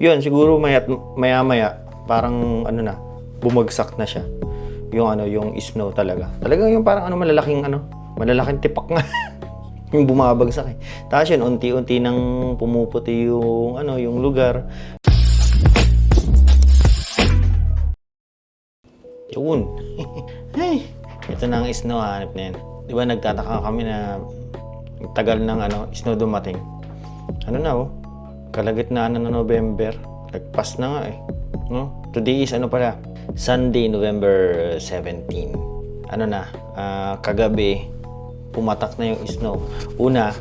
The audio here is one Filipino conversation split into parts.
Yun, siguro maya, maya maya, parang ano na, bumagsak na siya. Yung ano, yung snow talaga. Talagang yung parang ano, malalaking ano, malalaking tipak nga. yung bumabagsak eh. Tapos yun, unti-unti nang pumuputi yung ano, yung lugar. Yun. Ay, ito na ang snow, hanap na yan. Di ba nagtataka kami na tagal ng ano, snow dumating. Ano na oh, kalagitnaan na ng November. Nagpas na nga eh. No? Today is ano pala? Sunday, November 17. Ano na, ah, kagabi, pumatak na yung snow. Una,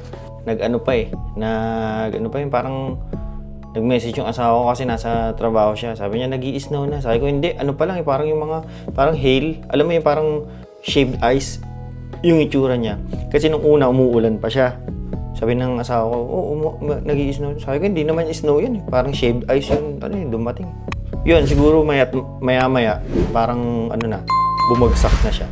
nag-ano pa eh, nag ano pa yun, parang nag-message yung asawa ko kasi nasa trabaho siya. Sabi niya, nag snow na. Sabi ko, hindi. Ano pa lang eh, parang yung mga, parang hail. Alam mo yung parang shaved ice yung itsura niya. Kasi nung una, umuulan pa siya. Sabi ng asawa ko, oh, umu- ma- nag snow Sabi ko, hindi naman snow yun eh. Parang shaved ice yun, ano yun, dumating. Yun, siguro maya, maya maya, parang ano na, bumagsak na siya.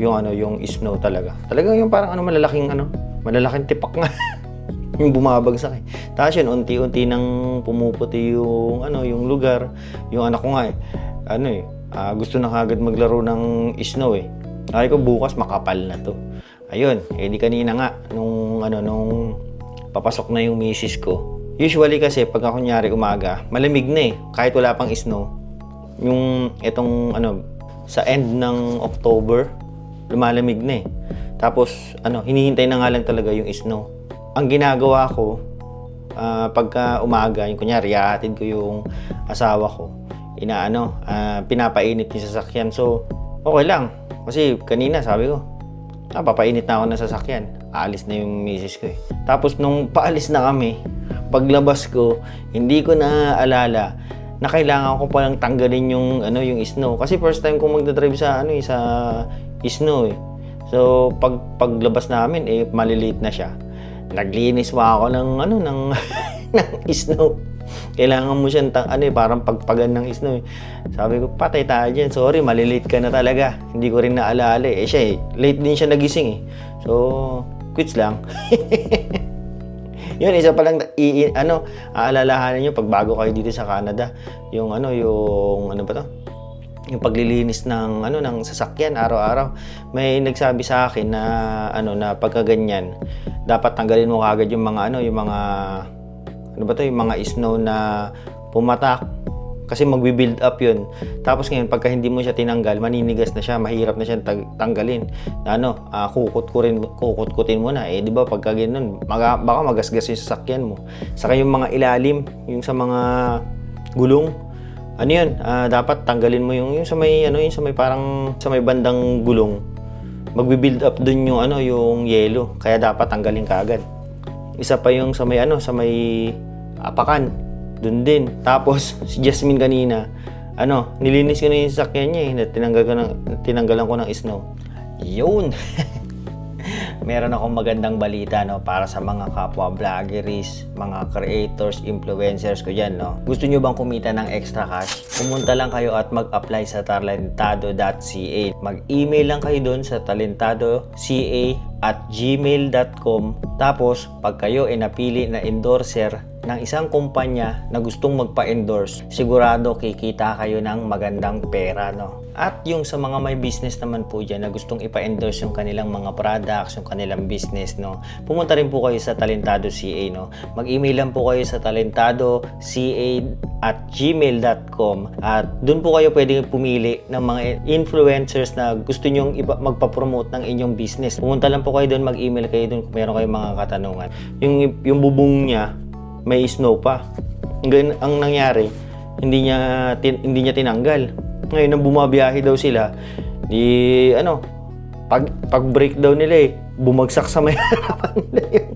Yung ano, yung snow talaga. Talagang yung parang ano, malalaking ano, malalaking tipak nga. yung bumabagsak eh. Tapos yun, unti-unti nang pumuputi yung ano, yung lugar. Yung anak ko nga eh, ano eh, ah, gusto na kagad maglaro ng snow eh. Ay ko bukas makapal na to. Ayun, eh di kanina nga nung ano nung papasok na yung misis ko. Usually kasi pag kunyari umaga, malamig na eh kahit wala pang snow. Yung itong ano sa end ng October, lumalamig na eh. Tapos ano, hinihintay na nga lang talaga yung snow. Ang ginagawa ko ah, pagka umaga, yung kunyari, ihahatid ko yung asawa ko, inaano, ah, pinapainit yung sasakyan. So, okay lang. Kasi kanina sabi ko, ah, papainit na ako ng sasakyan. Aalis na yung misis ko eh. Tapos nung paalis na kami, paglabas ko, hindi ko na alala na kailangan ko palang tanggalin yung ano yung snow kasi first time kong magdadrive sa ano eh, sa snow eh. So pag paglabas namin eh maliliit na siya. Naglinis pa ako ng ano ng ng snow. Kailangan mo siyang tang, ano eh, parang pagpagan ng snow eh. Sabi ko, patay tayo dyan. Sorry, malilate ka na talaga. Hindi ko rin naalala eh. Eh siya eh, late din siya nagising eh. So, quits lang. Yun, isa pa lang, i, ano, aalalahanan nyo pag bago kayo dito sa Canada. Yung ano, yung, ano ba to? Yung paglilinis ng, ano, ng sasakyan araw-araw. May nagsabi sa akin na, ano, na pagka ganyan, dapat tanggalin mo kagad yung mga, ano, yung mga, ano ba to, yung mga snow na pumatak. Kasi magbi-build up yun. Tapos ngayon, pagka hindi mo siya tinanggal, maninigas na siya, mahirap na siya tag- tanggalin. Na ano, ah, kukut ko rin, kukut-kutin mo na. Eh, di ba, pagka ganun, maga, baka magasgas yung sasakyan mo. Saka yung mga ilalim, yung sa mga gulong, ano yun, ah, dapat tanggalin mo yung, yung sa may, ano, yung sa may parang, sa may bandang gulong. Magbi-build up dun yung, ano, yung yelo. Kaya dapat tanggalin kaagad. Isa pa yung sa may, ano, sa may apakan. Doon din. Tapos, si Jasmine kanina, ano, nilinis ko na yung sasakyan niya eh. na Tinanggal ko ng, tinanggalan ko ng snow. Yun! Meron akong magandang balita no para sa mga kapwa vloggeries, mga creators, influencers ko diyan no. Gusto niyo bang kumita ng extra cash? Pumunta lang kayo at mag-apply sa talentado.ca. Mag-email lang kayo doon sa talentado.ca at gmail.com tapos pag kayo ay napili na endorser ng isang kumpanya na gustong magpa-endorse, sigurado kikita kayo ng magandang pera, no? At yung sa mga may business naman po dyan na gustong ipa-endorse yung kanilang mga products, yung kanilang business, no? Pumunta rin po kayo sa Talentado CA, no? Mag-email lang po kayo sa talentado.ca at gmail.com at doon po kayo pwedeng pumili ng mga influencers na gusto nyong magpa-promote ng inyong business. Pumunta lang po kayo doon, mag-email kayo doon kung meron kayong mga katanungan. Yung, yung bubong niya, may snow pa. Ang, ang nangyari, hindi niya tin- hindi niya tinanggal. Ngayon nang bumabiyahe daw sila, di ano, pag pag break daw nila eh, bumagsak sa may harapan nila yung,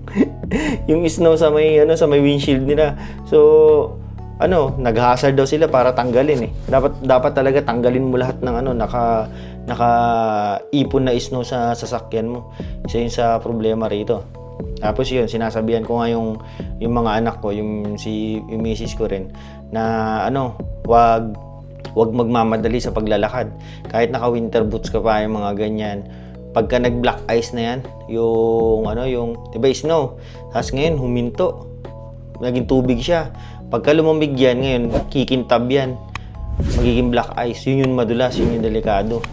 yung snow sa may ano sa may windshield nila. So ano, nag-hazard daw sila para tanggalin eh. Dapat dapat talaga tanggalin mo lahat ng ano naka naka ipon na snow sa sasakyan mo. Isa yun sa problema rito. Tapos yun, sinasabihan ko nga yung, yung mga anak ko, yung si yung misis ko rin, na ano, wag wag magmamadali sa paglalakad. Kahit naka winter boots ka pa yung mga ganyan. Pagka nag black ice na yan, yung ano, yung, 'di ba snow. Tapos ngayon huminto. Naging tubig siya. Pagka lumamig yan, ngayon, kikintab yan. Magiging black ice. Yun yung madulas, yun yung delikado.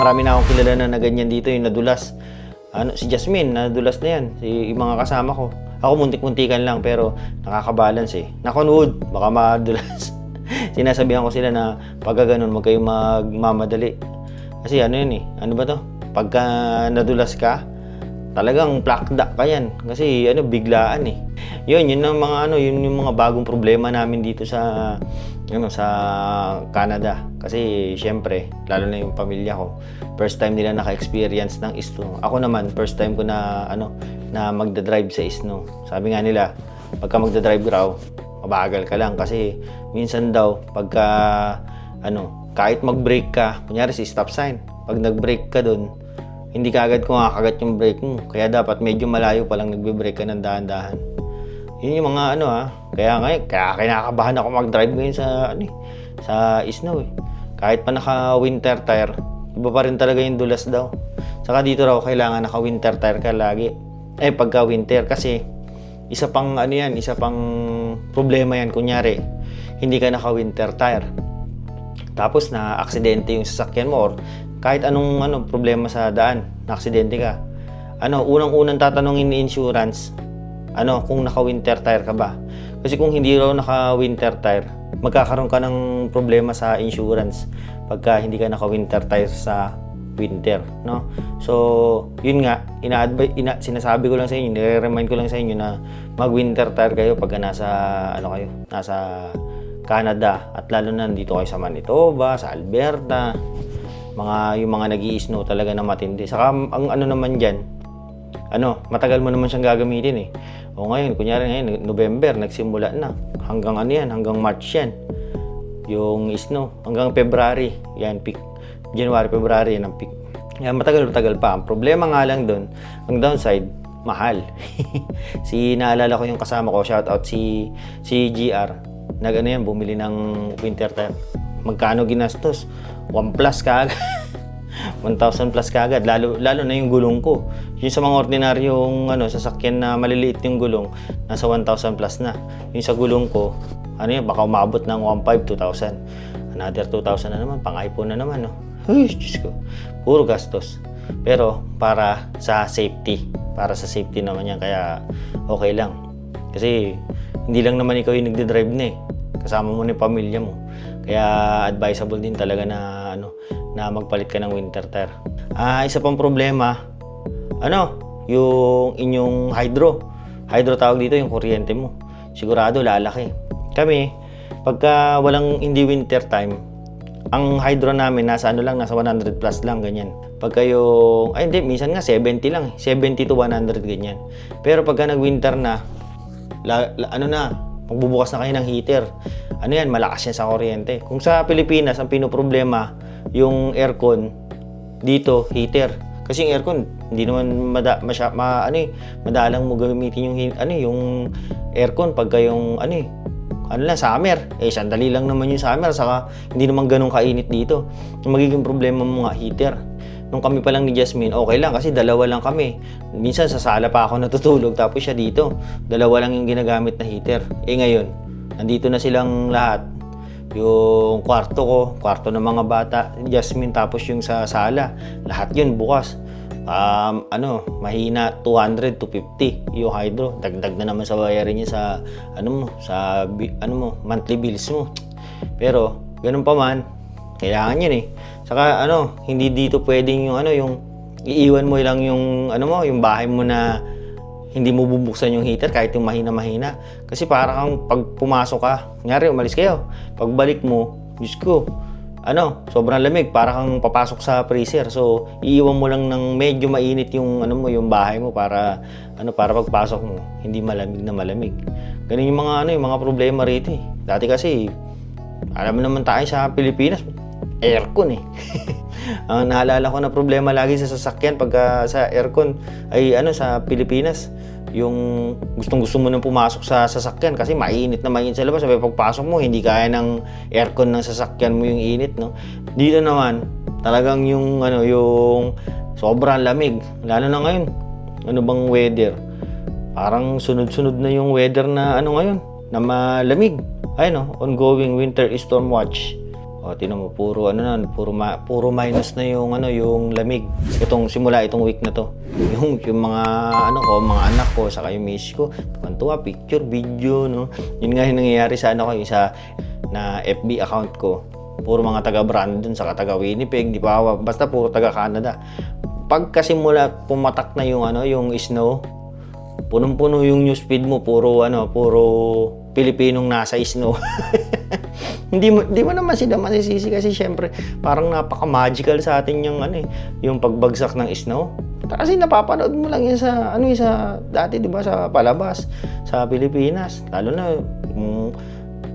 Marami na akong kilala na na ganyan dito, yung nadulas. Ano, si Jasmine, nadulas na yan. Si, yung mga kasama ko. Ako muntik-muntikan lang, pero nakakabalance eh. Nakonwood, baka madulas. Sinasabihan ko sila na pagka ganun, huwag kayong magmamadali. Kasi ano yun eh, ano ba to? Pagka nadulas ka, talagang plakda ka yan. Kasi ano, biglaan eh. Yun, yun ang mga ano, yun yung mga bagong problema namin dito sa ano sa Canada. Kasi syempre, lalo na yung pamilya ko, first time nila naka-experience ng snow. Ako naman, first time ko na ano na magda-drive sa snow. Sabi nga nila, pagka magda-drive raw, mabagal ka lang kasi minsan daw pagka ano, kahit mag-brake ka, kunyari si stop sign, pag nag-brake ka doon, hindi ka agad kumakagat yung brake mo. Kaya dapat medyo malayo pa lang nagbe-brake ka ng dahan-dahan. Yun yung mga ano ha. Kaya ngayon, kaya kinakabahan ako mag-drive ngayon sa ano eh, sa snow eh. Kahit pa naka winter tire, iba pa rin talaga yung dulas daw. Saka dito raw kailangan naka winter tire ka lagi. Eh pagka winter kasi isa pang ano yan, isa pang problema yan kunyari hindi ka naka winter tire. Tapos na aksidente yung sasakyan mo or kahit anong ano problema sa daan, na aksidente ka. Ano, unang-unang tatanungin ni insurance, ano, kung naka-winter tire ka ba? Kasi kung hindi raw naka-winter tire, magkakaroon ka ng problema sa insurance pagka hindi ka naka-winter tire sa winter, no? So, yun nga, ina ina sinasabi ko lang sa inyo, nire-remind ko lang sa inyo na mag-winter tire kayo pagka nasa ano kayo, nasa Canada at lalo na dito kayo sa Manitoba, sa Alberta, mga yung mga nag snow talaga na matindi. Saka ang ano naman diyan, ano, matagal mo naman siyang gagamitin eh. O ngayon, kunyari ngayon, November, nagsimula na. Hanggang ano yan, hanggang March yan. Yung snow, hanggang February, yan, peak. January, February, yan ang peak. Yan, matagal-matagal pa. Ang problema nga lang doon, ang downside, mahal. si naalala ko yung kasama ko, shout out si si GR. Nag ano yan, bumili ng winter tire. Magkano ginastos? 1 plus kaagad. 1,000 plus kaagad. Lalo, lalo na yung gulong ko. Yung sa mga ordinaryong ano, sasakyan na maliliit yung gulong, nasa 1,000 plus na. Yung sa gulong ko, ano yan, baka umabot ng 1,500, 2,000. Another 2,000 na naman, pang iPhone na naman. No? Ay, Diyos ko. Puro gastos. Pero para sa safety. Para sa safety naman yan. Kaya okay lang. Kasi hindi lang naman ikaw yung nagde-drive na eh. Kasama mo na yung pamilya mo. Kaya advisable din talaga na ano na magpalit ka ng winter tire. Ah, isa pang problema, ano, yung inyong hydro. Hydro tawag dito yung kuryente mo. Sigurado lalaki. Kami, pagka walang hindi winter time, ang hydro namin nasa ano lang, nasa 100 plus lang, ganyan. Pagka yung, ay hindi, minsan nga 70 lang, eh. 70 to 100, ganyan. Pero pagka nag-winter na, la, la- ano na, magbubukas na kayo ng heater. Ano yan, malakas yan sa kuryente. Kung sa Pilipinas, ang pinoproblema, yung aircon, dito, heater. Kasi yung aircon, hindi naman mada, masya, ma, ano eh, madalang mo gamitin yung, ano eh, yung aircon pagka yung, ano eh, ano lang, summer. Eh, sandali lang naman yung summer, saka hindi naman ganun kainit dito. Ang magiging problema mo nga, heater. Nung kami pa lang ni Jasmine, okay lang kasi dalawa lang kami. Minsan sa sala pa ako natutulog tapos siya dito. Dalawa lang yung ginagamit na heater. Eh ngayon, nandito na silang lahat. Yung kwarto ko, kwarto ng mga bata, Jasmine tapos yung sa sala. Lahat yun bukas. Um, ano, mahina 200 to 50 yung hydro. Dagdag na naman sa bayarin niya sa ano mo, sa ano mo, monthly bills mo. Pero ganun pa man, kailangan yun eh. Saka ano, hindi dito pwedeng yung ano, yung iiwan mo lang yung ano mo, yung bahay mo na hindi mo bubuksan yung heater kahit yung mahina-mahina. Kasi para kang pag pumasok ka, nyari umalis kayo. Pagbalik mo, Diyos ko, ano, sobrang lamig, para kang papasok sa freezer. So, iiwan mo lang ng medyo mainit yung ano mo, yung bahay mo para ano, para pagpasok mo, hindi malamig na malamig. Ganun yung mga ano, yung mga problema rito eh. Dati kasi alam mo naman tayo sa Pilipinas, aircon eh. Ang naalala ko na problema lagi sa sasakyan pagka sa aircon ay ano sa Pilipinas, yung gustong gusto mo nang pumasok sa sasakyan kasi mainit na mainit sa labas. Sabi pagpasok mo, hindi kaya ng aircon ng sasakyan mo yung init, no? Dito naman, talagang yung ano, yung sobrang lamig. Lalo na ngayon. Ano bang weather? Parang sunod-sunod na yung weather na ano ngayon, na malamig. Ay no, ongoing winter storm watch. O, tinan mo, puro ano na, puro, ma- puro minus na yung ano, yung lamig. Itong simula itong week na to. Yung, yung mga ano ko, mga anak ko, saka yung miss ko, tuwan picture, video, no. Yun nga yung nangyayari sa ano ko, yung na FB account ko. Puro mga taga Brandon, saka taga Winnipeg, di ba? Basta puro taga Canada. Pag kasi mula pumatak na yung ano, yung snow, punong-puno yung newsfeed mo, puro ano, puro Pilipinong nasa snow. hindi mo hindi mo naman sila masisisi kasi syempre parang napaka-magical sa atin yung ano eh, yung pagbagsak ng snow. Kasi napapanood mo lang yan sa ano eh, sa dati 'di ba sa palabas sa Pilipinas. Lalo na kung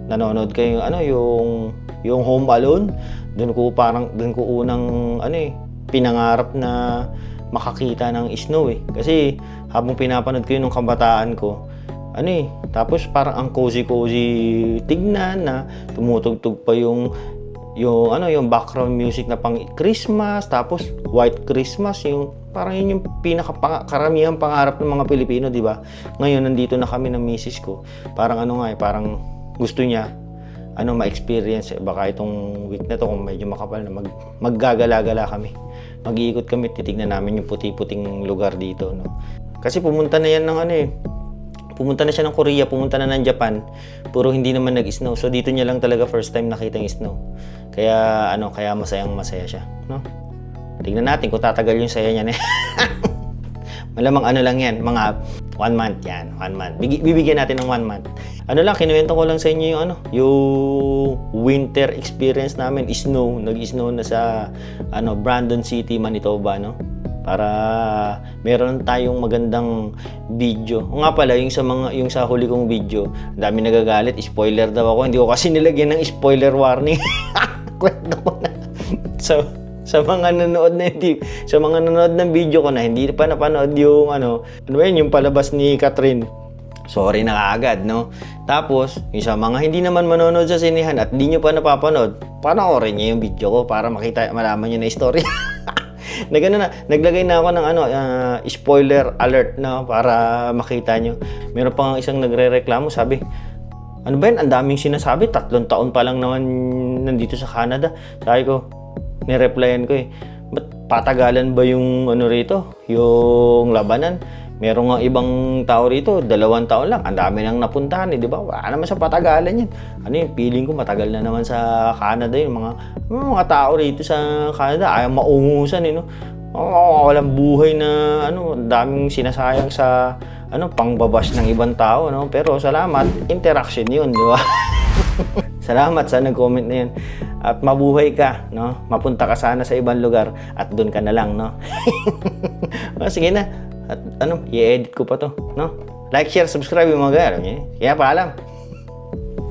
nanonood kayo ano yung yung Home Alone, doon ko parang doon ko unang ano eh pinangarap na makakita ng snow eh. Kasi habang pinapanood ko yun nung kabataan ko, ano eh, tapos parang ang cozy-cozy tignan na tumutugtog pa yung yung ano yung background music na pang Christmas tapos white Christmas yung parang yun yung pinaka karamihan pangarap ng mga Pilipino di ba? Ngayon nandito na kami ng misis ko. Parang ano nga eh parang gusto niya ano ma-experience eh. baka itong week na to kung medyo makapal na mag, maggagala-gala kami. Mag-iikot kami titignan namin yung puti-puting lugar dito no? Kasi pumunta na yan ng ano eh pumunta na siya ng Korea, pumunta na ng Japan, puro hindi naman nag-snow. So dito niya lang talaga first time nakita yung snow. Kaya ano, kaya masayang masaya siya, no? Tingnan natin kung tatagal yung saya niya. Malamang ano lang yan, mga one month yan, one month. Bigi- bibigyan natin ng one month. Ano lang, kinuwento ko lang sa inyo yung ano, yung winter experience namin, snow, nag-snow na sa ano, Brandon City, Manitoba, no? Para meron tayong magandang video. O nga pala, yung sa mga yung sa huli kong video, dami nagagalit, spoiler daw ako. Hindi ko kasi nilagyan ng spoiler warning. Kwento ko na. So, sa mga nanonood na hindi, sa mga nanonood ng video ko na hindi pa napanood yung ano, ano yun, yung palabas ni Catherine. Sorry na kaagad, no? Tapos, yung sa mga hindi naman manonood sa sinihan at hindi nyo pa napapanood, panoorin nyo yung video ko para makita, malaman nyo na istorya. Nagano na, naglagay na ako ng ano, ah, spoiler alert na para makita nyo. Meron pa nga isang nagre-reklamo, sabi, ano ba yan? Ang daming sinasabi, tatlong taon pa lang naman nandito sa Canada. Sabi ko, nireplyan ko eh, ba't patagalan ba yung ano rito? Yung labanan? Meron nga ibang tao rito, dalawang taon lang. Ang dami nang napuntahan eh, di ba? Wala naman sa patagalan yan. Ano yung feeling ko matagal na naman sa Canada yung mga mga tao rito sa Canada ayaw maungusan eh, no? Oh, walang buhay na ano, daming sinasayang sa ano, pangbabash ng ibang tao, no? Pero salamat, interaction 'yun, di ba? salamat sa nag-comment na 'yun. At mabuhay ka, no? Mapunta ka sana sa ibang lugar at doon ka na lang, no? oh, sige na. At ano, i-edit ko pa to, no? Like, share, subscribe yung mga alam niyo. eh. Kaya.